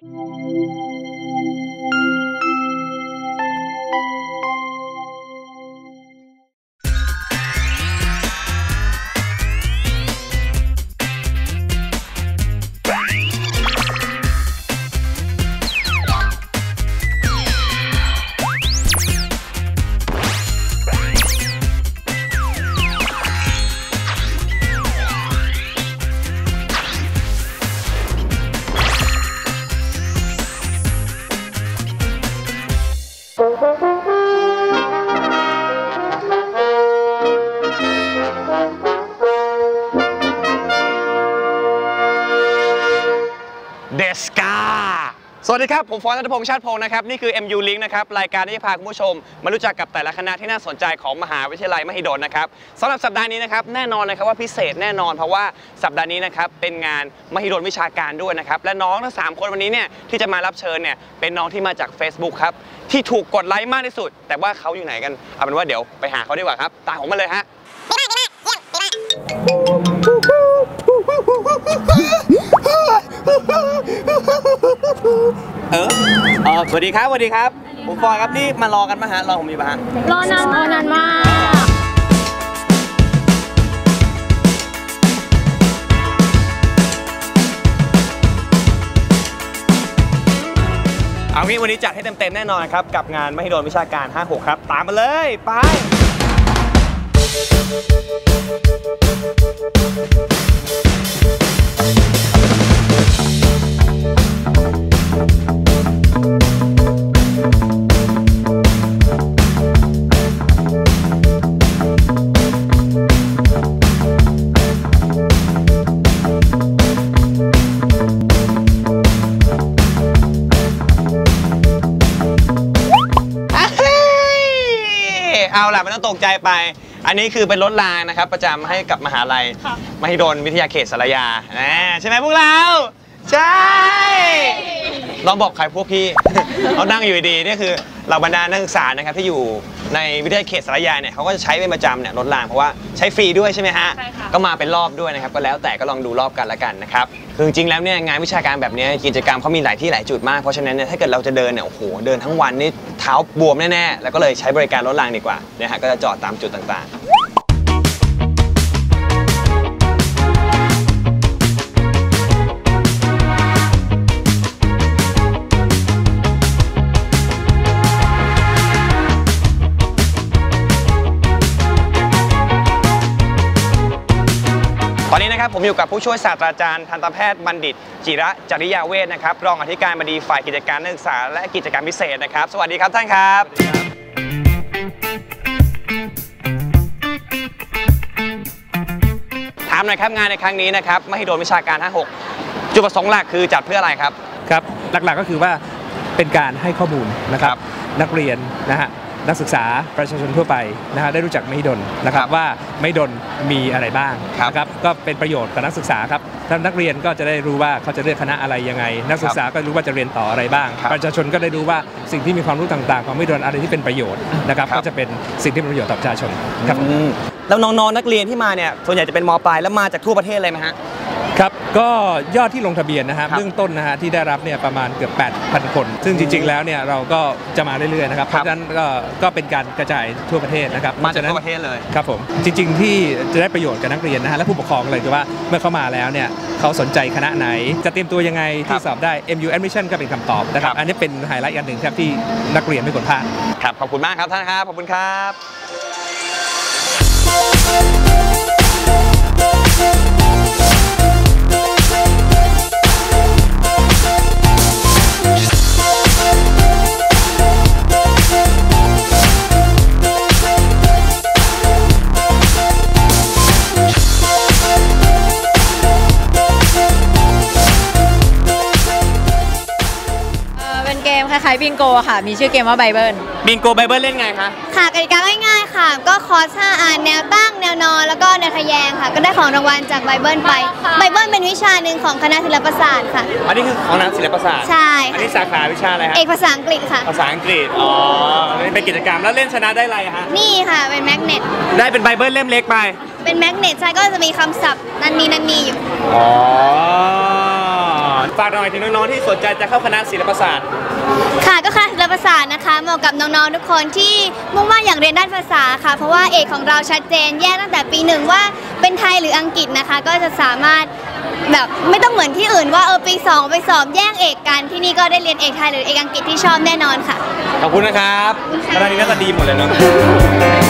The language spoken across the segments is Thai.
เดีครับ ผมฟอนนัทพงษ์ชาติพงศ์นะครับ นี่คือ MU Link นะครับ รายการที่จะพาคุณผู้ชม มารู้จักกับแต่ละคณะที่น่าสนใจของมหาวิทยาลัยมหิดลนะครับสำหรับสัปดาห์นี้นะครับแน่นอนนะครับว่าพิเศษแน่นอนเพราะว่าสัปดาห์นี้นะครับเป็นงานมหิดลวิชาการด้วยนะครับและน้องทั้ง3คนวันนี้เนี่ยที่จะมารับเชิญเนี่ยเป็นน้องที่มาจาก Facebook ครับที่ถูกกดไลค์มากที่สุด แต่ว่าเขาอยู่ไหนกันเอาเป็นว่าเดี๋ยวไปหาเขาดีกว่าครับตามผมมาเลยฮะ เออเออสวัสดีครับสวัสดีครับ ผมฟอยครับนี่มารอกันมาฮะรอผมอยู่ปะฮะรอนานรอนานมากเอางี้วันนี้จัดให้เต็มๆแน่นอนครับ กับงานมหิดลวิชาการ 56 ครับ ตามมาเลย ไปเอ ใจไป อันนี้คือเป็นรถรางนะครับ ประจำให้กับมหาลัย มหิดลวิทยาเขตสารยาอ่าใช่ไหมพวกเรา ใช่ ลองบอกใครพวกพี่ เขานั่งอยู่ดีๆนี่คือเราบรรดานักศึกษานะครับที่อยู่ ในวิทยาเขตสารยาเนี่ยเขาก็จะใช้เป็นประจำเนี่ยรถรางเพราะว่าใช้ฟรีด้วยใช่ไหมฮะ ใช่ค่ะ ก็มาเป็นรอบด้วยนะครับ ก็แล้วแต่ก็ลองดูรอบกันละกันนะครับ คือจริงๆแล้วเนี่ยงานวิชาการแบบเนี้ยกิจกรรมเขามีหลายที่หลายจุดมาก เพราะฉะนั้นเนี่ยถ้าเกิดเราจะเดินเนี่ยโอ้โหเดินทั้งวันนี่เท้าบวมแน่ๆแล้วก็เลยใช้บริการรถรางดีกว่านะฮะก็จะจอดตามจุดต่างๆ ผมอยู่กับผู้ช่วยศาสตราจารย์ทันตแพทย์บัณฑิต จิระจริยาเวทนะครับรองอธิการบดีฝ่ายกิจการนักศึกษาและกิจกรรมพิเศษนะครับ สวัสดีครับท่านครับถามหน่อยครับงานในครั้งนี้นะครับมหิดลวิชาการ 56 จุดประสงค์หลักคือจัดเพื่ออะไรครับครับ หลักๆก็คือว่าเป็นการให้ข้อมูลนะคครัรับบนักเรียนนะฮะ นักศึกษาประชาชนทั่วไปนะฮะได้รู้จักมหิดลนะครัครับบว่ามหิดลมีอะไรบ้างครับนะครับก็เป็นประโยชน์กับนักศึกษาครับท่านนักเรียนก็จะได้รู้ว่าเขาจะเลือกคณะอะไรยังไง นักศึกษาก็รู้ว่าจะเรียนต่ออะไรบ้างครับประชาชนก็ได้รู้ว่าสิ่งที่มีความรู้ต่างๆของมหิดลอะไรที่เป็นประโยชน์นะครับครับก็จะเป็นสิ่งที่เป็นประโยชน์ต่อประชาชนครับอืมแล้วน้องๆนักเรียนที่มาเนี่ยส่วนใหญ่จะเป็นมปลายแล้วมาจากทั่วประเทศเลยไหมฮะ ครับก็ยอดที่ลงทะเบียนนะฮะครับเบื้องต้นนะฮะที่ได้รับเนี่ยประมาณเกือบ 8,000 คน ซึ่งจริง ๆ แล้วเนี่ยเราก็จะมาเรื่อยๆนะครับเพครับราะฉะนั้นก็ก็เป็นการกระจายทั่วประเทศนะครับมาจากพทั่วฉประเทศเลยครับผมจริง ๆ ที่จะได้ประโยชน์กับนักเรียนนะฮะและผู้ปกครองเลยคือว่าเมื่อเข้ามาแล้วเนี่ยเขาสนใจคณะไหน จะเตรียมตัวยังไงครัที่บสอบได้ MU admission ก็เป็นคำตอบนะครัครับบอันนี้เป็นไฮไลท์อันหนึ่งครับที่นักเรียนไม่ควรพลาดครับขอบคุณมากครับท่านครับขอบคุณครับ มคล้ายๆบิงโกอะค่ะ มีชื่อเกมว่าไบเบิลบิงโกไบเบิลเล่นไงคะ ค่ะกติกาง่ายๆค่ะ ก็คอร์สห้าอันแนวตั้งแนวนอน แล้วก็แนวทะแยงค่ะ ก็ได้ของรางวัลจากไบเบิลไปไบเบิลเป็นวิชาหนึ่งของคณะศิลปศาสตร์ค่ะ อันนี้คือของนักศิลปศาสตร์ ใช่อันค่ะนี้สาขาวิชาอะไรฮะ เอกภาษาอังกฤษค่ะ ภาษาอังกฤษ อ๋ออันนี้เป็นกิจกรรมแล้วเล่นชนะได้อะไรฮะ นี่ค่ะ เป็นแมกเนต ได้เป็นไบเบิลเล่มเล็กไป เป็นแมกเนตใช่ ก็จะมีคำศัพท์นันนีนันนีอยู่ อ๋อ ฝากหน่อยถึงน้องๆที่สนใจจะเข้าคณะศิลปศาสตร์ ค่ะก็คณะศิลปศาสตร์นะคะเหมาะกับน้องๆทุกคนที่มุ่งมั่นอยากเรียนด้านภาษาค่ะ เพราะว่าเอกของเราชัดเจนแยกตั้งแต่ปีหนึ่งว่าเป็นไทยหรืออังกฤษนะคะ ก็จะสามารถแบบไม่ต้องเหมือนที่อื่นว่าเออปีสองไปสอบแย่งเอกกันที่นี่ก็ได้เรียนเอกไทยหรือเอกอังกฤษที่ชอบแน่นอนค่ะขอบคุณนะครับคณะนี้น่าจะดีหมดเลยเนาะ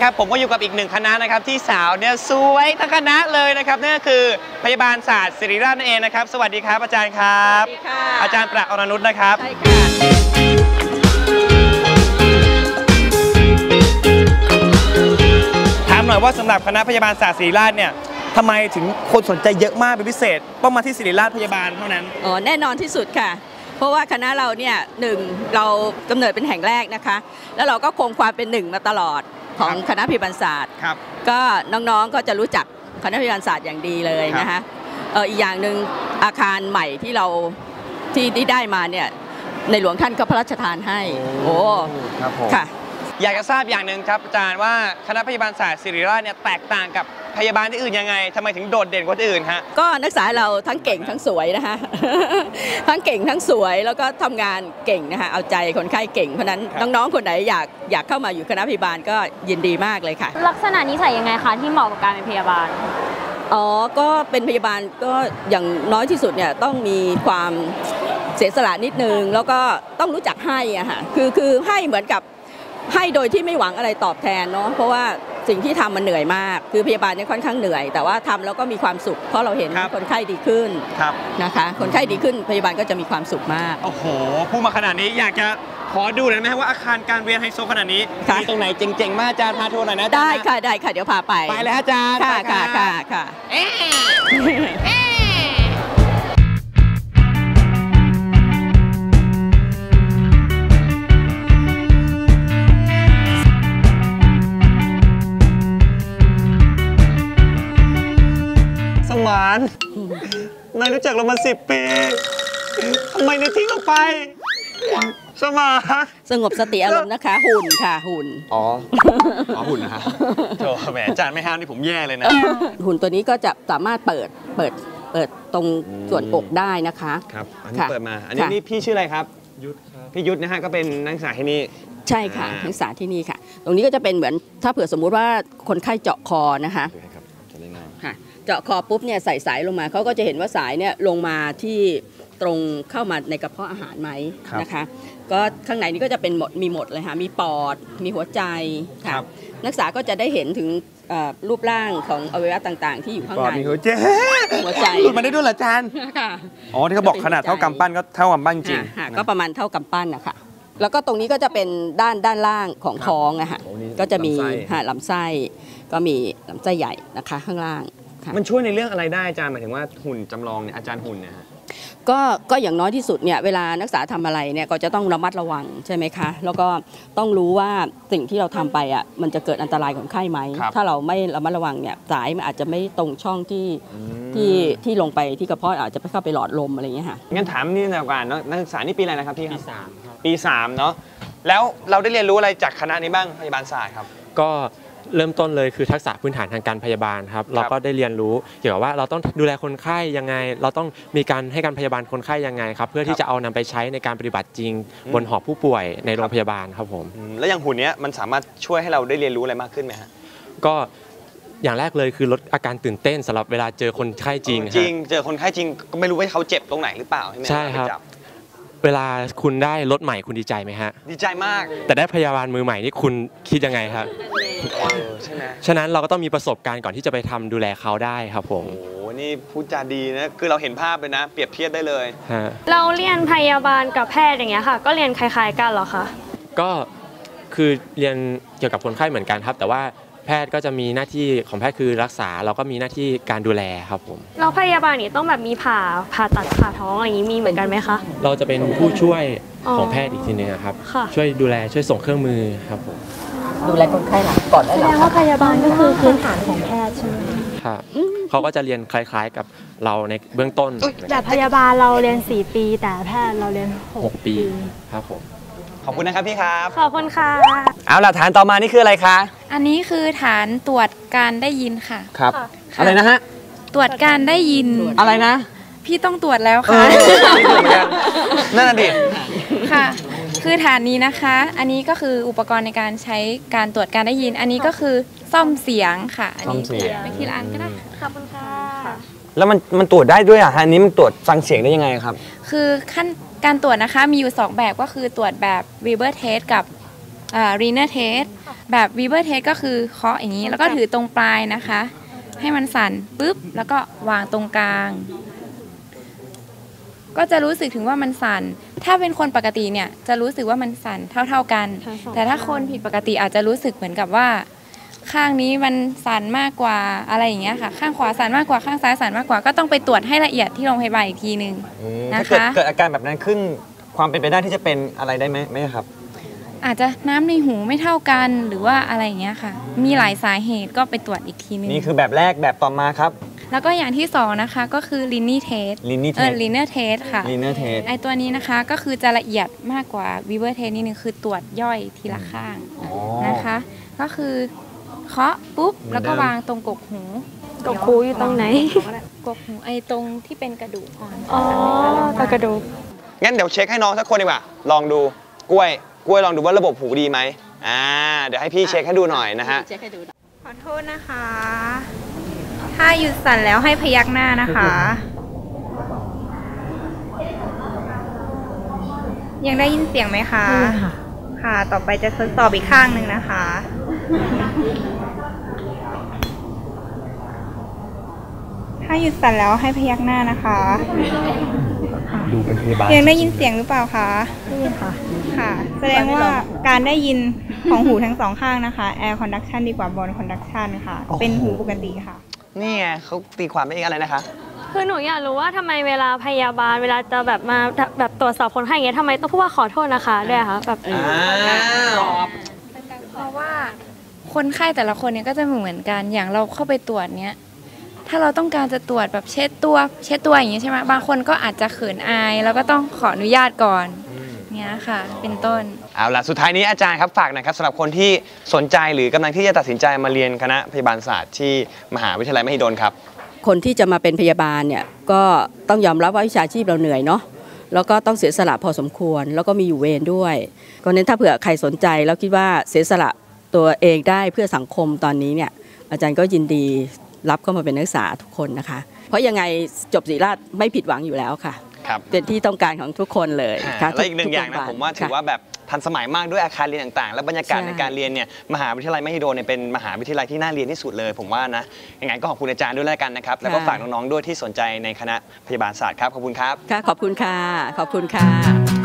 นนี้นะครับผมก็อยู่กับอีกหนึ่งคณะนะครับที่สาวเนี่ยสวยทั้งคณะเลยนะครับนั่นก็คือพยาบาลศาสตร์ศิริราชนั่นเองนะครับ สวัสดีครับอาจารย์ครับสวัสดีค่ะอาจารย์ประอรนุชนะครับใช่ค่ะถามหน่อยว่าสำหรับคณะพยาบาลศาสตร์ศิริราชเนี่ยทำไมถึงคนสนใจเยอะมากเป็นพิเศษต้องมาที่ศิริราชพยาบาลเท่านั้นอ๋อแน่นอนที่สุดค่ะเพราะว่าคณะเราเนี่ยหนึ่งเรากำเนิดเป็นแห่งแรกนะคะ แล้วเราก็คงความเป็นหนึ่งมาตลอด ของคณะพิบัญศาสตร์ครับก็น้องๆก็จะรู้จักคณะพิบัญศาสตร์อย่างดีเลยนะคะเอออีกอย่างหนึ่งอาคารใหม่ที่เราที่ที่ได้มาเนี่ยในหลวงท่านก็พระราชทานให้ โอ้ ครับผมค่ะ อยากจะทราบอย่างหนึ่งครับอาจารย์ว่าคณะพยาบาลศาสตร์ศิริราชเนี่ยแตกต่างกับพยาบาลที่อื่นยังไงทำไมถึงโดดเด่นกว่าที่อื่นฮะก็นักศึกษาเราทั้งเก่งทั้งสวยนะคะ ทั้งเก่งทั้งสวยแล้วก็ทำงานเก่งนะคะเอาใจคนไข้เก่งเพราะฉะนั้นครับน้องๆคนไหนอยากอยากเข้ามาอยู่คณะพยาบาลก็ยินดีมากเลยค่ะ ลักษณะนิสัยยังไงคะที่เหมาะกับการเป็นพยาบาลอ๋อ ก็เป็นพยาบาลก็อย่างน้อยที่สุดเนี่ยต้องมีความเสียสละนิดนึง แล้วก็ต้องรู้จักให้อะค่ะคือคือให้เหมือนกับ ให้โดยที่ไม่หวังอะไรตอบแทนเนาะเพราะว่าสิ่งที่ทำมันเหนื่อยมาก คือพยาบาลเนี่ยค่อนข้างเหนื่อย แต่ว่าทำแล้วก็มีความสุข เพราะเราเห็นครับคนไข้ดีขึ้นครับนะคะ คนไข้ดีขึ้นพยาบาลก็จะมีความสุขมาก โอ้โหพูดมาขนาดนี้อยากจะขอดูหน่อยไหมว่าอาคารการเรียนไฮโซขนาดนี้ค่ะมีตรงไหนเจ๋งๆมากอาจารย์พาทัวร์หน่อยนะอาจารได้ย์ค่ะได้ค่ะเดี๋ยวพาไปไปเลยฮะอาจารย์ค่ะไปค่ะรับค่ะค่ะ สมานนายรู้จักเรามาสิบปีทำไมนายทิ้งเราไป สมานสงบสติอารมณ์นะคะ หุ่นค่ะหุ่น อ๋อ อ๋อหุ่นนะฮะโธ่แหมอาจารย์ไม่ห้ามนี่ผมแย่เลยนะ หุ่นตัวนี้ก็จะสามารถเปิดเปิดเปิดตรงส่วนอกได้นะคะครับอันนี้ค่ะเปิดมา อันนี้ค่ะนี่พี่ชื่ออะไรครับยุทธครับพี่ยุทธนะฮะก็เป็นนักศึกษาที่นี่ใช่ค่ะอ่านักศึกษาที่นี่ค่ะ ตรงนี้ก็จะเป็นเหมือนถ้าเผื่อสมมุติว่าคนไข้เจาะคอนะคะดูให้ ครับจะได้ง่ายค่ะเจาะคอปุ๊บเนี่ยใส่สายลงมาเขาก็จะเห็นว่าสายเนี่ยลงมาที่ตรงเข้ามาในกระเพาะอาหารไหมครับนะคะก็ข้างในนี้ก็จะเป็นหมดมีหมดเลยค่ะมีปอด มีหัวใจค่ะครับนักศึกษาก็จะได้เห็นถึงเอ่อรูปร่างของอวัยวะต่างๆ ที่อยู่ข้างปอดในมีหัวใจหัวใจหลุดมาได้ด้วยเหรออาจารย์ค่ะอ๋อที่เขาบอกขนาดเท่ากำปั้นก็เท่ากำปั้นจริงอ่าค่ะก็ประมาณเท่ากำปั้นนะคะแล้วก็ตรงนี้ก็จะเป็นด้านด้านล่างของท้องอะค่ะโอ้นี่ก็จะมีลำไส้ค่ะลำไส้ ก็มีลำไส้ใหญ่นะคะข้างล่างค่ะมันช่วยในเรื่องอะไรได้อาจารย์หมายถึงว่าหุ่นจำลองเนี่ยอาจารย์หุ่นเนี่ยฮะ ก็ก็อย่างน้อยที่สุดเนี่ยเวลานักศึกษาทำอะไรเนี่ยก็จะต้องระมัดระวังใช่ไหมคะ แล้วก็ต้องรู้ว่าสิ่งที่เราทำไปอะมันจะเกิดอันตรายของไข้ไหม ครับ ถ้าเราไม่ระมัดระวังเนี่ยสายมันอาจจะไม่ตรงช่องที่ที่ที่ลงไปที่กระเพาะอาจจะไปเข้าไปหลอดลมอะไรอย่างเงี้ยค่ะ งั้นถามนี่หน่อยก่อนเนอะนักศึกษานี่ปีอะไรนะครับพี่ปีสามครับ ปีสามเนาะแล้วเราได้เรียนรู้อะไรจากคณะนี้บ้างพยาบาลศาสตร์ครับ ก็ เริ่มต้นเลยคือทักษะพื้นฐานทางการพยาบาลครับเราก็ได้เรียนรู้เกี่ยวกับว่าเราต้องดูแลคนไข้ยังไง เราต้องมีการให้การพยาบาลคนไข้ยังไงครับเพื่อที่จะเอานำไปใช้ในการปฏิบัติจริง บนหอผู้ป่วยในโรงพยาบาลครับผมอืมแล้วอย่างหุ่นเนี้ยมันสามารถช่วยให้เราได้เรียนรู้อะไรมากขึ้นไหมฮะก็อย่างแรกเลยคือลดอาการตื่นเต้นสำหรับเวลาเจอคนไข้จริงจริงฮะเจอคนไข้จริงก็ไม่รู้ว่าเขาเจ็บตรงไหนหรือเปล่าใช่ไหมใช่ครับไปจั เวลาคุณได้รถใหม่คุณดีใจไหมฮะ ดีใจมาก แต่ได้พยาบาลมือใหม่นี่คุณคิดยังไงครับ เออใช่ไหมฉะนั้นเราก็ต้องมีประสบการณ์ก่อนที่จะไปทำดูแลเขาได้ครับผมโอ้โหนี่พูดจาดีนะ คือเราเห็นภาพเลยนะ เปรียบเทียบได้เลย ฮะ เราเรียนพยาบาลกับแพทย์อย่างเงี้ยค่ะ ก็เรียนคล้ายๆกันเหรอคะ ก็คือเรียนเกี่ยวกับคนไข้เหมือนกันครับ แต่ว่าแพทย์ก็จะมีหน้าที่ของแพทย์คือรักษาเราก็มีหน้าที่การดูแลครับผมเราพยาบาลนี่ต้องแบบมีผ่าผ่าตัดผ่าท้องอะไรอย่างนี้มีเหมือนกันไหมคะ เราจะเป็นผู้ช่วยอ๋อของแพทย์อีกทีนึงอะครับ ค่ะ ช่วยดูแลช่วยส่งเครื่องมือครับผมดูแลคนไข้หลังก่อนได้แสหรดองว่าพยาบาลก็คือพื้นฐานของแพทย์ใช่ไหมครับเขาก็จะเรียนคล้ายๆกับเราในเบื้องต้นแต่พยาบาลเราเรียน 4 ปี แต่แพทย์เราเรียน6ปีครับผม ขอบคุณนะครับพี่ครับ ขอบคุณค่ะ เอาล่ะฐานต่อมานี่คืออะไรคะ อันนี้คือฐานตรวจการได้ยินค่ะ ครับค่ะอะไรนะฮะ ตรวจการได้ยิน อะไรนะ พี่ต้องตรวจแล้วเอค่ะอนี่คือเหมือนกันนั่นน่ะดิ ค่ะ คือฐานนี้นะคะ อันนี้ก็คืออุปกรณ์ในการใช้การตรวจการได้ยิน อันนี้ก็คือซ่อมเสียงค่ะ อันนี้ซ่อมเสียงไปทีละอันก็ได้ ขอบคุณค่ะ แล้วมันมันตรวจได้ด้วยอะฮะอันนี้มันตรวจฟังเสียงได้ยังไงครับ คือขั้น การตรวจนะคะมีอยู่ 2 แบบก็คือตรวจแบบ Weber test กับอ่า Renner test แบบ Weber test ก็คือเคาะอย่างนี้ แล้วก็ถือตรงปลายนะคะ ให้มันสั่นปุ๊บ แล้วก็วางตรงกลาง ก็จะรู้สึกถึงว่ามันสั่น ถ้าเป็นคนปกติเนี่ยจะรู้สึกว่ามันสั่นเท่า ๆกันทั้งสองแต่ถ้าคนผิดปกติอาจจะรู้สึกเหมือนกับว่า ข้างนี้มันสั่นมากกว่าอะไรอย่างเงี้ยค่ะ ข้างขวาสั่นมากกว่าข้างซ้ายสั่นมากกว่าก็ต้องไปตรวจให้ละเอียดที่โรงพยาบาลอีกทีหนึ่งถ้านะเกิดคะ เกิดอาการแบบนั้นขึ้นความเป็นไปได้ที่จะเป็นอะไรได้ไหมไหมครับ อาจจะน้ำในหูไม่เท่ากันหรือว่าอะไรอย่างเงี้ยค่ะ มีหลายสาเหตุก็ไปตรวจอีกทีนึง นี่คือแบบแรกแบบต่อมาครับ แล้วก็อย่างที่สองนะคะก็คือลินนี่เทส Linear เออ test ลินเนอร์เทสค่ะลีเนอร์เทสไอตัวนี้นะคะก็คือจะละเอียดมากกว่าวิเวอร์เทสนิดนึงคือตรวจย่อยทีละข้างนะคะ ก็คือ เคาะปุ๊บเหมือนแล้วก็เดิม วางตรงกกหูกกหูอยู่ตรงไหน กกหูไอตรงที่เป็นกระดูกอ่อนอ๋อตะกระดูกงั้นเดี๋ยวเช็คให้น้องสักคนดีกว่า ลองดู กล้วย กล้วยลองดูว่าระบบหูดีไหมอ่า เดี๋ยวให้พี่เช็คให้ดูหน่อยนะฮะ เช็คให้ดูหน่อยขอโทษนะคะ ถ้าหยุดสั่นแล้วให้พยักหน้านะคะ ยังได้ยินเสียงไหมคะ ค่ะ ต่อไปจะทดสอบอีกข้างหนึ่งนะคะ ถ้าหยุดสั่นแล้วให้พยักหน้านะคะดูเป็นพยาบาลยังได้ยินเสียงหรือเปล่าคะได้ยินค่ะ ค่ะ แสดงว่าการได้ยินของหูทั้งสองข้างนะคะ air conduction ดีกว่า bone conduction ค่ะโอ้โหเป็นหูปกติค่ะ นี่ไงเขาตีความได้อะไรนะคะ คือหนูอยากรู้ว่าทำไมเวลาพยาบาลเวลาจะแบบมาแบบตรวจสอบคนไข้อย่างเงี้ยทำไมต้องพูดว่าขอโทษนะคะด้วยอะคะแบบอ้าวเพราะว่าคนไข้แต่ละคนเนี่ยก็จะไม่เหมือนกันอย่างเราเข้าไปตรวจเนี้ย ถ้าเราต้องการจะตรวจแบบเช็ดตัวเช็ดตัวอย่างนี้ใช่ไหมบางคนก็อาจจะเขินอายแล้วก็ต้องขออนุญาตก่อนเนี้ยค่ะ เป็นต้น เอาล่ะ สุดท้ายนี้อาจารย์ครับฝากหน่อยครับสำหรับคนที่สนใจหรือกำลังที่จะตัดสินใจมาเรียนคณะพยาบาลศาสตร์ที่มหาวิทยาลัยมหิดลครับ คนที่จะมาเป็นพยาบาลเนี่ยก็ต้องยอมรับว่าวิชาชีพเราเหนื่อยเนาะแล้วก็ต้องเสียสละพอสมควร แล้วก็มีอยู่เวรด้วยก็เน้นถ้าเผื่อใครสนใจแล้วคิดว่าเสียสละตัวเองได้เพื่อสังคมตอนนี้เนี่ยอาจารย์ก็ยินดี รับเข้ามาเป็นนักศึกษาทุกคนนะคะ เพราะยังไงจบศรีราชไม่ผิดหวังอยู่แล้วค่ะ ครับเป็นที่ต้องการของทุกคนเลยอ่าค่ะและอีกหนึ่งอย่างนะทุกๆผมว่าถือค่ะว่าแบบทันสมัยมากด้วยอาคารเรียนต่างๆ และบรรยากาศใช่ในการเรียนเนี่ยมหาวิทยาลัยมหิดลเนี่ยเป็นมหาวิทยาลัยที่น่าเรียนที่สุดเลย ผมว่านะยังไงก็ขอบคุณอาจารย์ด้วยแล้วกันนะครับแล้วก็ฝากน้องๆด้วยที่สนใจในคณะพยาบาลศาสตร์ครับขอบคุณครับค่ะขอบคุณค่ะขอบคุณค่ะ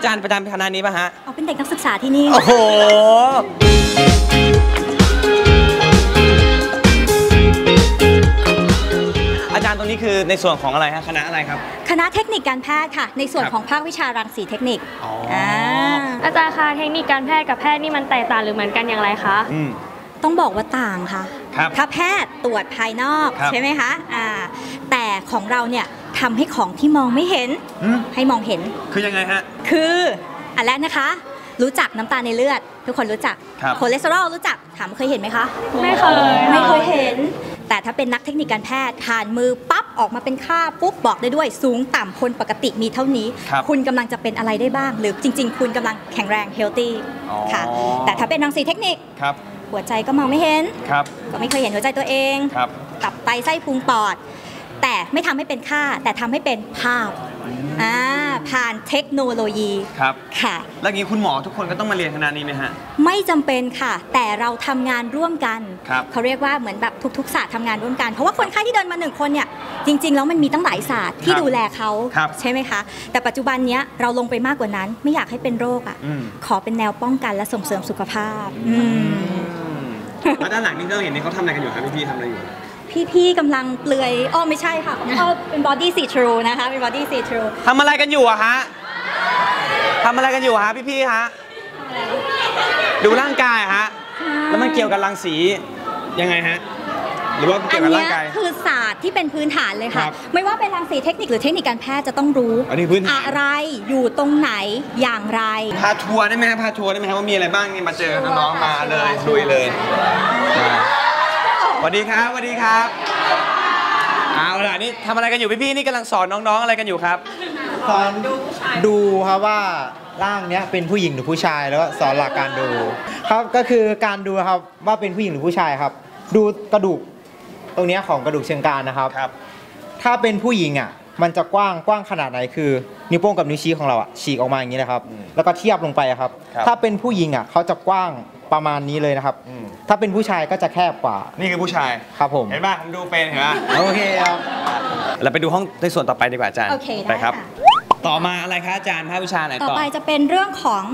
อาจารย์ประจำคณะนี้ป่ะฮะเอาเป็นเด็กนักศึกษาที่นี่ โอ้โห อาจารย์ตรงนี้คือในส่วนของอะไรฮะคณะอะไรครับ คณะเทคนิคการแพทย์ค่ะ ในส่วนครับของภาควิชารังสีเทคนิคอ๋ออ่าอาจารย์คะเทคนิคการแพทย์กับแพทย์นี่มันแตกต่างหรือเหมือนกันอย่างไรคะ อืม ต้องบอกว่าต่างค่ะครับถ้าแพทย์ตรวจภายนอกครับใช่ไหมคะอ่าแต่ของเราเนี่ยทำให้ของที่มองไม่เห็น อืม ให้มองเห็น คือยังไงฮะ คืออันแรกนะคะ รู้จักน้ำตาลในเลือด ทุกคนรู้จักครับคอเลสเตอรอลรู้จักถามเคยเห็นไหมคะไม่เคยไม่เคยเห็น แต่ถ้าเป็นนักเทคนิคการแพทย์ผ่านมือปั๊บออกมาเป็นค่าปุ๊บบอกได้ด้วยสูงต่ำคนปกติมีเท่านี้ ครับคุณกำลังจะเป็นอะไรได้บ้าง หรือจริง ๆ คุณกำลังแข็งแรงเฮลตี้อ๋อ ค่ะ แต่ถ้าเป็นรังสีเทคนิคครับหัวใจก็มองไม่เห็น ครับก็ไม่เคยเห็นหัวใจตัวเอง ครับ ตับไตไส้พุงปอด แต่ไม่ทำให้เป็นค่า แต่ทำให้เป็นภาพ อ่าผ่านเทคโนโลยีครับค่ะ แล้วอย่างนี้คุณหมอทุกคนก็ต้องมาเรียนคณะนี้ไหมฮะ ไม่จำเป็นค่ะ แต่เราทำงานร่วมกันครับเขาเรียกว่าเหมือนแบบทุกๆศาสตร์ทำงานร่วมกัน เพราะว่าคนไข้ที่เดินมาหนึ่งคนเนี่ยจริง ๆ แล้วมันมีตั้งหลายศาสตร์ที่ครับดูแลเขาครับใช่ไหมคะ แต่ปัจจุบันเนี้ยเราลงไปมากกว่านั้น ไม่อยากให้เป็นโรคอะอืมขอเป็นแนวป้องกันและส่งเสริมสุขภาพอืมแล้วด้านหลังนี่เราเห็นนี่เขาทำอะไรกันอยู่ครับพี่ๆทำอะไรอยู่ พี่ๆกำลังเปลือยอ้อไม่ใช่ค่ะอ้อเป็นบอดี้ซีทรูนะคะ เป็นบอดี้ซีทรูทำอะไรกันอยู่อะฮะทำอะไรกันอยู่อะฮะพี่ๆฮะ ดูร่างกายอะฮะ แล้วมันเกี่ยวกับรังสียังไงฮะ หรือว่าเกี่ยวกับอันร่าเนี้งยกาย คือศาสตร์ที่เป็นพื้นฐานเลยครัค่ะบไม่ว่าเป็นรังสีเทคนิคหรือเทคนิคการแพทย์จะต้องรู้อันนี้พื้นฐาน อะไรอยู่ตรงไหนอย่างไร พาทัวร์ได้ไหมฮะพาทัวร์ได้ไหมฮะว่ามีอะไรบ้างนี่มาเจอน้องๆมาเลยลุยเลยมา สวัสดีครับสวัสดีครับ เอาล่ะนี่ทำอะไรกันอยู่พี่ๆนี่กำลังสอนน้องๆอะไรกันอยู่ครับ สอนดูครับว่าร่างเนี้ยเป็นผู้หญิงหรือผู้ชายแล้วก็สอนหลักการดู ครับก็คือการดูครับว่าเป็นผู้หญิงหรือผู้ชายครับ ดูกระดูกตรงเนี้ยของกระดูกเชิงกรานนะครับ ครับ ถ้าเป็นผู้หญิงอะ มันจะกว้างกว้างขนาดไหนคือ นิ้วโป้งกับนิ้วชี้ของเราอะฉีกออกมาอย่างนี้เลยครับอืมแล้วก็เทียบลงไปอะครับ ครับ ถ้าเป็นผู้หญิงอะเขาจะกว้างประมาณนี้เลยนะครับ อืมถ้าเป็นผู้ชายก็จะแคบกว่านี่คือผู้ชาย ครับผม เห็นป่ะผมดูเป็นเห็นป่ะ โอเคครับ เราไปดูห้องในส่วนต่อไปดีกว่าอาจารย์โอเคได้ไปครับ ค่ะ ต่อมาอะไรคะอาจารย์ภาควิชาไหนต่อต่อ ไปจะเป็นเรื่องของ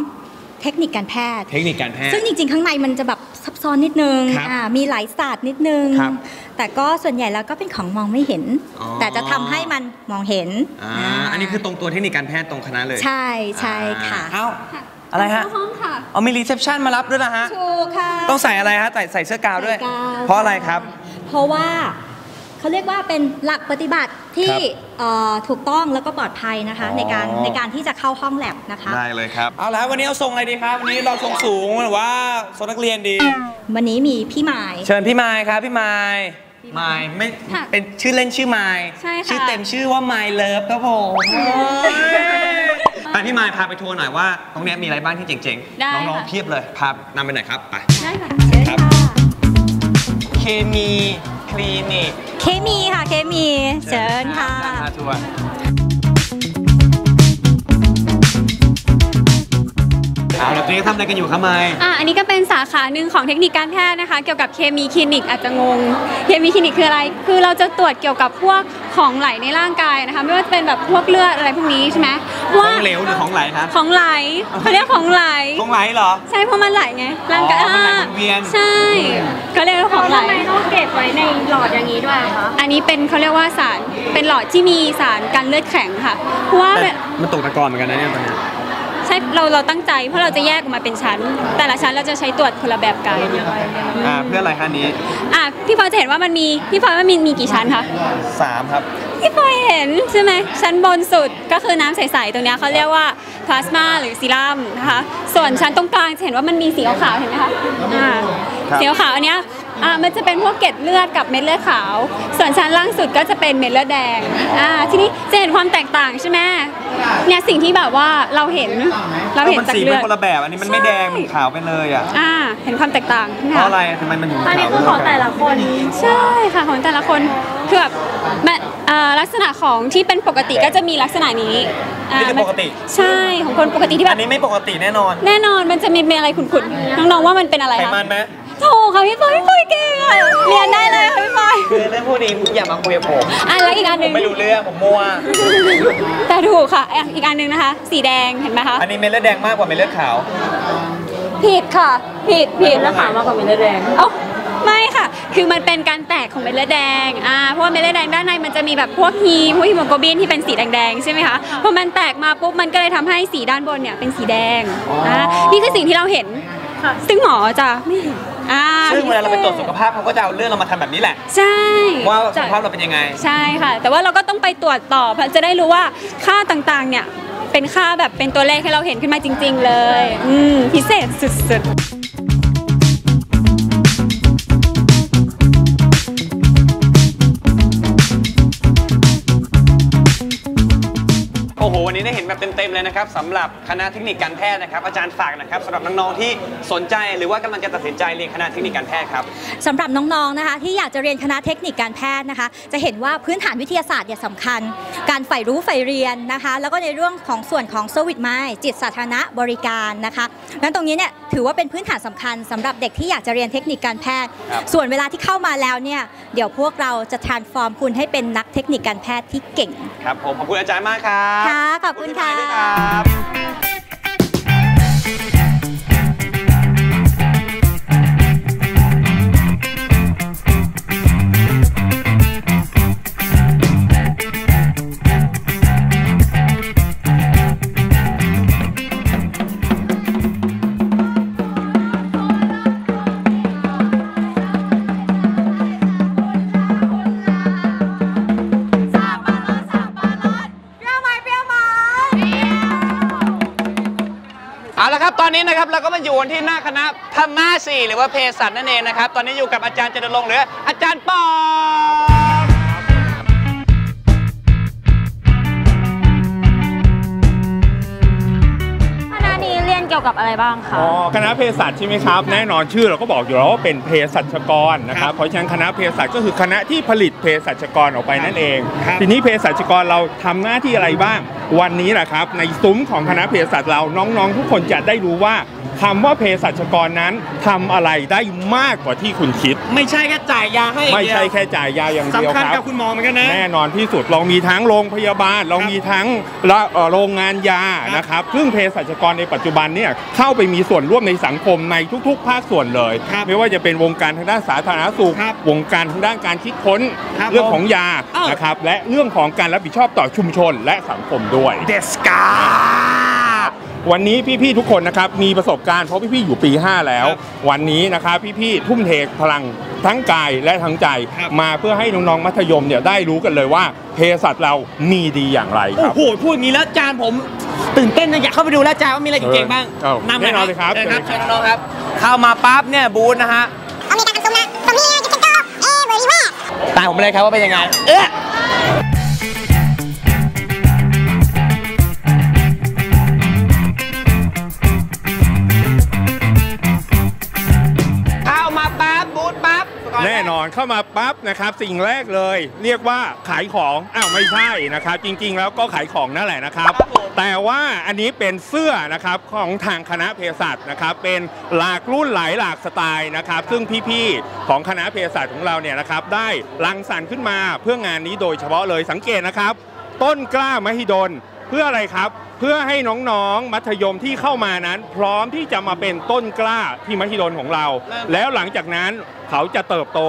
เทคนิคการแพทย์ เทคนิคการแพทย์ ซึ่งจริงๆ ข้างในมันจะแบบซับซ้อนนิดนึงครับอ่ามีหลายศาสตร์นิดนึงครับแต่ก็ส่วนใหญ่แล้วก็เป็นของมองไม่เห็นอ๋อแต่จะทำให้มันมองเห็นอ่าาอันนี้คือตรงตัวเทคนิคการแพทย์ตรงคณะเลย ใช่ใช่ค่ะเอ้าอะไรฮะห้องค่ะเอามีรีเซพชันมารับด้วยนะฮะถูกค่ะ ต้องใส่อะไรฮะใส่ใส่เสื้อกาวด้วยใส่กาวเพราะอะไรครับ เพราะว่า เขาเรียกว่าเป็นหลักปฏิบัติที่ครับเอ่อถูกต้องแล้วก็ปลอดภัยนะคะอ๋อในการในการที่จะเข้าห้องแลบนะคะ ได้เลยครับ เอาละวันนี้เอาทรงอะไรดีครับ วันนี้เราทรงสูงหรือว่าทรงนักเรียนดี วันนี้มีพี่หมายเชิญพี่ไมค์ครับพี่ไมค์ไมค์ไม่ค่ะเป็นชื่อเล่นชื่อไมค์ใช่ค่ะชื่อเต็มชื่อว่าไมค์เลิฟครับผมไปพี่ไมค์พาไปทัวร์หน่อยว่าตรงเนี้ยมีอะไรบ้างที่เจ๋งได้ๆน้องค่ะๆเพียบเลย พานำไปหน่อยครับ ไป ได้ค่ะเชิญครับค่ะเคมีคลินิก เคมีค่ะ เคมี เชิญค่ะอาจารย์พาทัว เอาละตอนนี้ทำอะไรกันอยู่ครับไมค์อะอันนี้ก็เป็นสาขาหนึ่งของเทคนิคการแพทย์นะคะ เกี่ยวกับเคมีคลินิกอาจจะงง เคมีคลินิกคืออะไร คือเราจะตรวจเกี่ยวกับพวกของไหลในร่างกายนะคะ ไม่ว่าจะเป็นแบบพวกเลือดอะไรพวกนี้ใช่ไหมขว่าองเหลวหรือของไหลครับของไหลเขาเรียกของไหล ของไหลเหรอ ใช่เพราะมันไหลไงร่างกายอ๋อมันไหลอ่าหมุนเวียน ใช่ก็เรียกว่าของไหล ทำไมต้องเก็บไว้ในหลอดอย่างนี้ด้วยอะคะ อันนี้เป็นเขาเรียกว่าสารเป็นหลอดที่มีสารกันเลือดแข็งค่ะ เพราะว่าแต่มันตกตะกอนเหมือนกันนะเนี่ยตอนเนี้ย ใช่เราเราตั้งใจ เพราะเราจะแยกออกมาเป็นชั้น แต่ละชั้นเราจะใช้ตรวจคนละแบบกันอ่าเพื่ออะไรคะนี้อะพี่พลอยจะเห็นว่ามันมีพี่พลอยว่ามีมีกี่ชั้นคะสามครับพี่พลอยเห็นใช่ไหมชั้นบนสุดก็คือน้ำใสๆตรงเนี้ยเขาเรียกว่าพลาสมาหรือซีรัมนะคะส่วนชั้นตรงกลางจะเห็นว่ามันมีสีขาวๆเห็นไหมคะอ่าครับสีขาวๆอันเนี้ย อ่ามันจะเป็นพวกเกล็ดเลือดกับเม็ดเลือดขาว ส่วนชั้นล่างสุดก็จะเป็นเม็ดเลือดแดงอ่าทีนี้จะเห็นความแตกต่างใช่ไหมเนี่ยสิ่งที่แบบว่าเราเห็นเราเห็นมันจากสีเลืเป็อดนคนละแบบอันนี้มันไม่แดงมันขาวไปเลยอะอ่าเห็นความแตกต่างใช่ไหมเพคะราะอะไรทำไมมันถึงอันนี้ขาวคือของแต่ละคนใช่ค่ะของแต่ละคนคือแบบมันเอ่อลักษณะของที่เป็นปกติก็จะมีลักษณะนี้านี่คือปกติ ใช่ของคนปกติที่แบอับนนี้ไม่ปกติแน่นอน แน่นอนมันจะมีเป็นอะไรขุ่นๆน้องๆว่ามันเป็นอะไรไขคะมันไหม ถูกค่ะพี่ปอยพี่ปอยเก่งอะเรียนได้เลยค่ะพี่ปอยคือเรื่องพวกนี้อย่ามาคุยกับผมอะแล้วอีกอันหผนึ่มงไม่รู้เรื่องผมมั่ว แต่ถูกค่ะอะอีกอันหนึ่งนะคะ สีแดงเห็นไหมคะอันนี้เม็ดเลือดแดงมากกว่าเม็ดเลือดขาว ผิดค่ะ ผิดผิด แล้วขาวมากกว่าเม็ดเลือดแดง เอ้าไม่ค่ะ คือมันเป็นการแตกของเม็ดเลือดแดง อ่า เพราะว่าเม็ดเลือดแดงด้านในมันจะมีแบบพวกฮีมพวกฮีโมโกลบินที่เป็นสีแดงๆใช่ไหมคะ พอมันแตกมาปุ๊บมันก็เลยทำให้สีด้านบนเนี่ยเป็นสีแดงอ่า นี่คือสิ่งที่เราเห็น ซึ่งหมอจะไม่เห็น อ่าซึ่งเวลาเราไปตรวจสุขภาพเขาก็จะเอาเลือดเรามาทำแบบนี้แหละ ใช่ว่าสุขภาพเราเป็นยังไง ใช่ค่ะ แต่ว่าเราก็ต้องไปตรวจต่อเพื่อจะได้รู้ว่าค่าต่างๆเนี่ยเป็นค่าแบบเป็นตัวเลขให้เราเห็นขึ้นมาจริง ๆ เลย อืมพิเศษสุดๆ อ้โห วันนี้นี้ได้เห็นแบบเต็มๆเลยนะครับสำหรับคณะเทคนิคการแพทย์นะครับ อาจารย์ฝากนะครับสำหรับน้องๆที่สนใจหรือว่ากำลังจะตัดสินใจเรียนคณะเทคนิคการแพทย์ครับสำหรับน้องๆนะคะ ที่อยากจะเรียนคณะเทคนิคการแพทย์นะคะ จะเห็นว่าพื้นฐานวิทยาศาสตร์เนี่ยสำคัญ การใฝ่รู้ใฝ่เรียนนะคะ แล้วก็ในเรื่องของส่วนของเซอร์วิสไมจิตสาธารณะบริการนะคะนั้นตรงนี้เนี่ยถือว่าเป็นพื้นฐานสำคัญสำหรับเด็กที่อยากจะเรียนเทคนิคการแพทย์ครับส่วนเวลาที่เข้ามาแล้วเนี่ยเดี๋ยวพวกเราจะ transform คุณให้เป็นนักเทคนิคการแพทย์ที่เก่ง ครับผมขอบคุณอาจารย์มากครับค่ะขอบคุณค่ะ นนี้นะครับเราก็มาอยู่กันที่หน้าคณะพม่าสี่หรือว่าเภสัชนั่นเองนะครับ ตอนนี้อยู่กับอาจารย์จตุรงค์หรืออาจารย์ปอมคณะนี้เรียนเกี่ยวกับอะไรบ้างคะ อ๋อคณะเภสัชใช่ไหมครับ แน่นอนชื่อเราก็บอกอยู่แล้วว่าเป็นเภสัชกรนะครับ เพราะฉะนั้นคณะเภสัชก็คือคณะที่ผลิตเภสัชกรออกไปนั่นเอง ทีนี้เภสัชกรเราทำหน้าที่อะไรบ้างวันนี้แหละครับ ในซุ้มของคณะเภสัชเราน้องๆ ทุกคนจะได้รู้ว่าคำว่าเภสัชกรนั้นทำอะไรได้มากกว่าที่คุณคิด ไม่ใช่แค่จ่ายยาให้อย่างไม่เดียวใช่แค่จ่ายยาอย่างเดียวสำคัญครับกับคุณหมอเหมือนกันนะ แน่นอนที่สุดเรามีทั้งโรงพยาบาลเรามีทั้งละเอ่อโรงงานยานะครับซึ่งเภสัชกรในปัจจุบันเนี่ยเข้าไปมีส่วนร่วมในสังคมในทุก ๆ ภาคส่วนเลยไม่ว่าจะเป็นวงการทางด้านสาธารณสุขวงการทางด้านการคิดค้นครับเรื่องของยาอ้าวนะครับและเรื่องของการรับผิดชอบต่อชุมชนและสังคมด้วยเดสกาวันนี้พี่ๆทุกคนนะครับมีประสบการณ์เพราะพี่ๆอยู่ปี 5 แล้ว วันนี้นะครับพี่ๆทุ่มเทพลังทั้งกายและทั้งใจ มาเพื่อให้น้องๆมัธยมเนี่ยได้รู้กันเลยว่าเภสัชเรามีดีอย่างไรคโอ้รับโหพูดอย่างนี้แล้วอาจารย์ผมตื่นเต้นนะอยากเข้าไปดูแล้วอาจารย์ว่ามีอะไรเก่งๆบ้างเออนำแน่นอนเลยครับเชิญครับเชิญน้องๆครับเข้ามาปั๊บเนี่ยบูธนะฮะตามผมไปเลยครับว่าเป็นยังไงเอ๊ะ ปั๊บก่แน่นอนเข้ามาปั๊บนะครับสิ่งแรกเลย เรียกว่าขายของอ้าวไม่ใช่นะครับ จริงๆ แล้วก็ขายของนั่นแหละนะครับแต่ว่าอันนี้เป็นเสื้อนะครับของทางคณะเภสัชนะครับ เป็นหลากรุ่นหลายหลากสไตล์นะครับ ซึ่งพี่ๆของคณะเภสัชของเราเนี่ยนะครับ ได้รังสรรค์ขึ้นมาเพื่องานนี้โดยเฉพาะเลยสังเกตนะครับ ต้นกล้ามหิดลเพื่ออะไรครับ เพื่อให้น้องๆ มัธยมที่เข้ามานั้น พร้อมที่จะมาเป็นต้นกล้าที่มหิดลของเรา แล้วหลังจากนั้นเขาจะเติบโต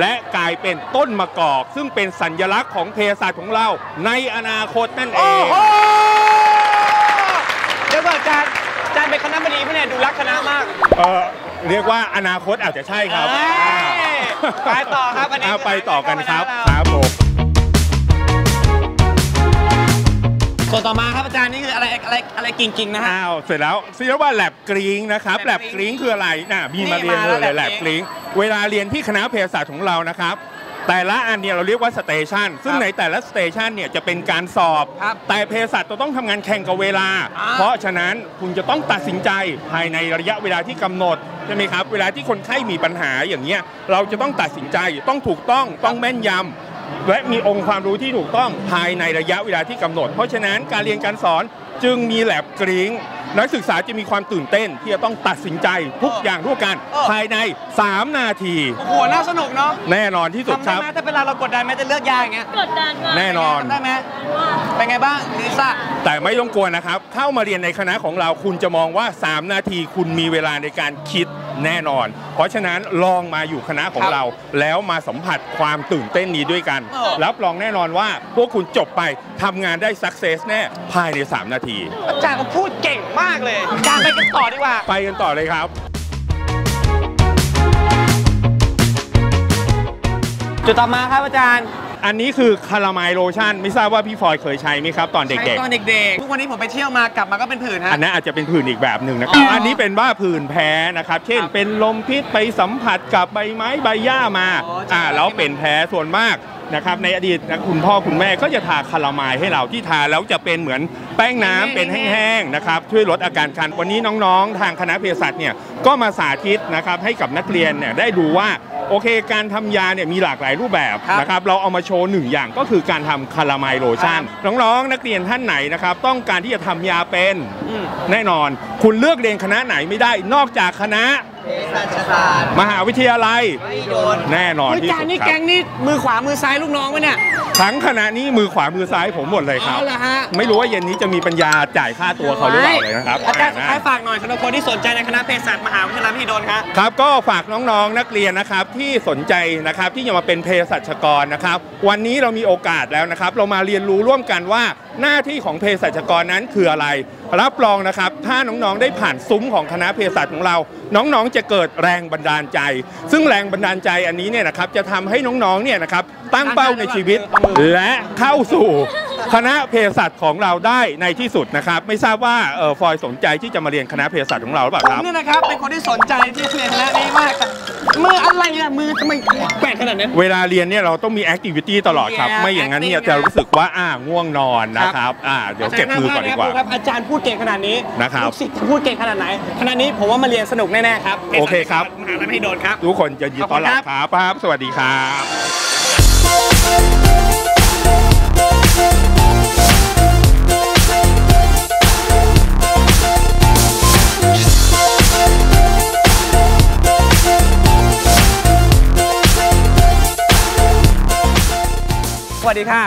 และกลายเป็นต้นมะกอก ซึ่งเป็นสัญลักษณ์ของเภสัชของเราในอนาคตนั่นเอโอ้งโหเดี๋ยวก่อนอาจารย์อาจารย์เป็นคณะบดีปะเนี่ยดูรักคณะมาก เออเรียกว่าอนาคตอาจจะใช่ครับ เอ้ยไปต่อครับอันนี้าไปต่อกันครับเข้ามาแล้วครับผม ส่วนต่อมาครับอาจารย์นี่คืออะไรอะไรอะไรกิ่งๆนะฮะ อ้าว เสร็จแล้วเรียกว่าแลบกริ้งนะครับแล lab บกริ้งคืออะไรน่ะมีมานี่เรียนมาเลแล้วยแล lab บกริ้งเวลาเรียนที่คณะเภสัชของเรานะครับ แต่ละอันเนี่ยเราเรียกว่าสเตชันซึ่งครับในแต่ละสเตชันเนี่ยจะเป็นการสอบครับแต่เภสัชจะต้องทำงานแข่งกับเวลาอ่าเพราะฉะนั้นคุณจะต้องตัดสินใจภายในระยะเวลาที่กำหนดใช่ไหมครับ เวลาที่คนไข้มีปัญหาอย่างเงี้ยเราจะต้องตัดสินใจต้องถูกต้องต้องแม่นยำ และมีองค์ความรู้ที่ถูกต้องภายในระยะเวลาที่กำหนด เพราะฉะนั้นการเรียนการสอนจึงมีแลบกริ้งนักศึกษาจะมีความตื่นเต้นที่จะต้องตัดสินใจทุกอย่างทุกการเออภายใน 3 นาที โอ้โห น่าสนุกเนาะ แน่นอนที่สุดทำคได้รับไหมถ้าเวลาเรากดดันไหมจะเลือกยาอย่างเงี้ย กดดันมาก แน่นอนทำได้ไหมเป็นไงบ้างลิซ่า แต่ไม่ต้องกลัวนะครับ เข้ามาเรียนในคณะของเราคุณจะมองว่า 3 นาทีคุณมีเวลาในการคิด แน่นอน เพราะฉะนั้นลองมาอยู่คณะของครับเรา แล้วมาสัมผัสความตื่นเต้นนี้ด้วยกันเออรับรองแน่นอนว่า พวกคุณจบไปทำงานได้สักเซสแน่ภายใน 3 นาที อาจารย์เขาพูดเก่งมากเลยอาจารย์ไปกันต่อดีกว่า ไปกันต่อเลยครับจุดต่อมาครับอาจารย์ อันนี้คือคาราไมล์โลชั่นไม่ทราบว่าพี่ฟอยเคยใช้ไหมครับตอนเด็กใช้ตอนเด็กๆ ทุกวันนี้ผมไปเที่ยวมากลับมาก็เป็นผื่นๆฮะ อันนั้นอาจจะเป็นผื่นอีกแบบหนึ่งนะครับอ๋ออัอันนี้เป็นว่าผื่นแพ้นะครับ เช่นเป็นลมพิษไปสัมผัสกับใบไม้ใบหญ้ามาอ๋อใช่อ่าแล้วเป็นแพ้ส่วนมาก นะครับในอดีตนะคุณพ่อคุณแม่ก็จะทาคาราไมล์ให้เราที่ทาแล้วจะเป็นเหมือนแป้งน้ำเป็นแห้งๆนะครับช่วยลดอาการคันวันนี้น้องๆ ทางคณะเภสัชเนี่ยก็มาสาธิตนะครับให้กับนักเรียนเนี่ยได้ดูว่าโอเค การทำยาเนี่ยมีหลากหลายรูปแบบนะครับเราเอามาโชว์หนึ่งอย่างก็คือการทำคาราไมล์โลชั่นน้องๆ นักเรียนท่านไหนนะครับต้องการที่จะทำยาเป็นแน่นอน คุณเลือกเรียนคณะไหนไม่ได้นอกจากคณะ มหาวิทยาลัยแน่นอนเฮ้ยที่จาสุนดนี่ครัแกบงนี่มือขวามือซ้ายลูกน้องวะเนี่ยทั้งคณะนี้มือขวามือซ้ายผมหมดเลยครับเอาเหรอฮะไม่รู้ว่าเย็นนี้จะมีปัญญาจ่ายค่าตัวเขาหรือเปล่าเลยนะครับอาจารย์สุดนะท้ายฝากหน่อยสำหรับคนที่สนใจในคณะเภสัชมหาวิทยาลัยมหิดลครับครับก็ฝากน้องๆนักเรียนนะครับที่สนใจนะครับที่จะมาเป็นเภสัชกรนะครับ วันนี้เรามีโอกาสแล้วนะครับ เรามาเรียนรู้ร่วมกันว่าหน้าที่ของเภสัชกรนั้นคืออะไร รับรองนะครับ ถ้าน้องๆได้ผ่านซุ้มของคณะเภสัชของเรา น้องๆจะเกิดแรงบันดาลใจ ซึ่งแรงบันดาลใจอันนี้เนี่ยนะครับจะทำให้น้องๆเนี่ยนะครับตั้งเป้าในชีวิตและเข้าสู่ คณะเภสัชของเราได้ในที่สุดนะครับ ไม่ทราบว่าเออฟอยสนใจที่จะมาเรียนคณะเภสัชของเราหรือเปล่าผคมรับ เนี่ยนะครับ เป็นคนที่สนใจที่จะเรียนคณะนี้มากแต่มืออะไรอะมือทำไมแปลกขนาดนี้น เวลาเรียนเนี่ยเราต้องมีแอคทิวิตี้ตลอดครับ Yeah, ไม่อย่างนั้นเนี่ย acting จะรู้สึกว่าอ่าง่วงนอนนะครับอ่าเดี๋ยวเก็บมือก่อนดีกว่า ครับอาจารย์พูดเก่งขนาดนี้นะครับลูกศิษย์จะพูดเก่งขนาดไหนขณะนี้ผมว่ามาเรียนสนุกแน่ๆครับโอเคครับ มหาลัยมหิดลครับ ทุกคนจะยินดีต้อนรับขอบคุณคครัรับบครับ สวัสดีครับ วัสดีค่ะ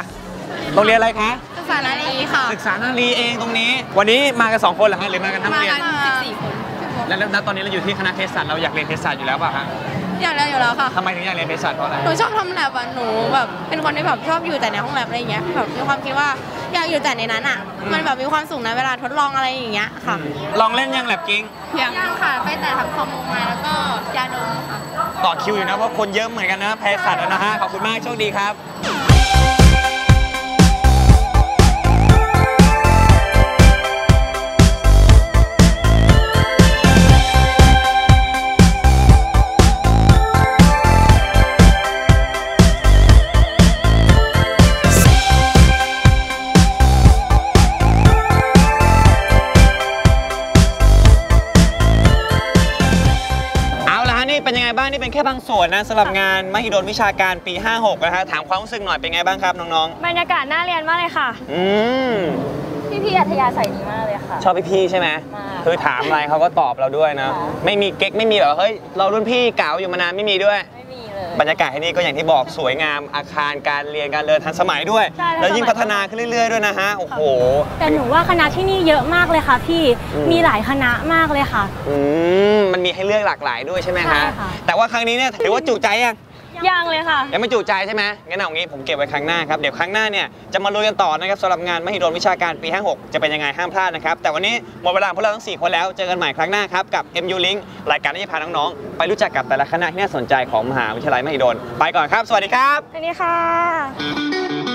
โรงเรียนอะไรคะ ศึกษานารีค่ะ ศึกษานารีเองตรงนี้ วันนี้มากันสองคนเหรอฮะหรือมากันทั้งมาเรียนกัน14 คนแล้วแล้วแล้วตอนนี้เราอยู่ที่คณะเภสัชเราอยากเรียนเภสัชอยู่แล้วป่ะฮะอยากเรียนอยู่แล้วค่ะทำไมถึงอยากเรียนเภสัชเพราะอะไร หนูชอบทำแลบอะหนูแบบเป็นคนที่แบบชอบอยู่แต่ในห้องแลบอะไรอย่างเงี้ยแบบมีความคิดว่าอยากอยู่แต่ในนั้นอะ มันแบบมีความสุขนะเวลาทดลองอะไรอย่างเงี้ยค่ะ ลองเล่นยังแลบกิ้งยังค่ะ ไปแต่ทำคอมมูมาแล้วก็ยาดมค่ะ ต่อคิวอยู่นะเพราะคนเยอะเหมือนกันนะเภสัชอะนะฮะ ขอบคุณมากโชคดีครับ ค่บางส่วนนะสำหรับงานมหิดลวิชาการปี 56 นะฮะถามความรู้สึกหน่อยเป็นไงบ้างครับน้องบรรยากาศน่าเรียนมากเลยค่ะ ๆ อืม พี่พี่อัธยาศัยดีมากเลยค่ะ ชอบพี่ๆใช่ไหมมากคือถามอะไรเขาก็ตอบเราด้วยนะ ค่ะ ไม่มีเก๊กไม่มีแบบเฮ้ย เรารุ่นพี่เก่าอยู่มานานไม่มีด้วย ไม่มี เลยบรรยากาศที่นี่ก็อย่างที่บอกสวยงามอาคารการเรียนการเดินทันสมัยด้วย ใช่ทันสมัย แล้วยิ่งพัฒนาขึ้นเรื่อย ๆ ด้วยนะฮะ โอ้โห แต่หนูว่าคณะที่นี่เยอะมากเลยค่ะพี่อืม มีหลายคณะมากเลยค่ะ อืมมันมีให้เลือกหลากหลายด้วยใช่ไหมใช่ฮะค่ะ แต่ว่าครั้งนี้เนี่ยถือว่าจุใจยัง ยังเลยค่ะ ยังไม่จุใจใช่ไหมงั้นเอางี้ผมเก็บไว้ครั้งหน้าครับ เดี๋ยวครั้งหน้าเนี่ยจะมาลุยกันต่อนะครับสำหรับงานมหิดลวิชาการปี 56 จะเป็นยังไงห้ามพลาดนะครับ แต่วันนี้หมดเวลาของพวกเราทั้ง 4 คนแล้ว เจอกันใหม่ครั้งหน้าครับ กับ MU Link รายการที่จะพาน้องๆ ไปรู้จักกับแต่ละคณะที่น่าสนใจของมหาวิทยาลัยมหิดล ไปก่อนครับ สวัสดีครับ สวัสดีค่ะ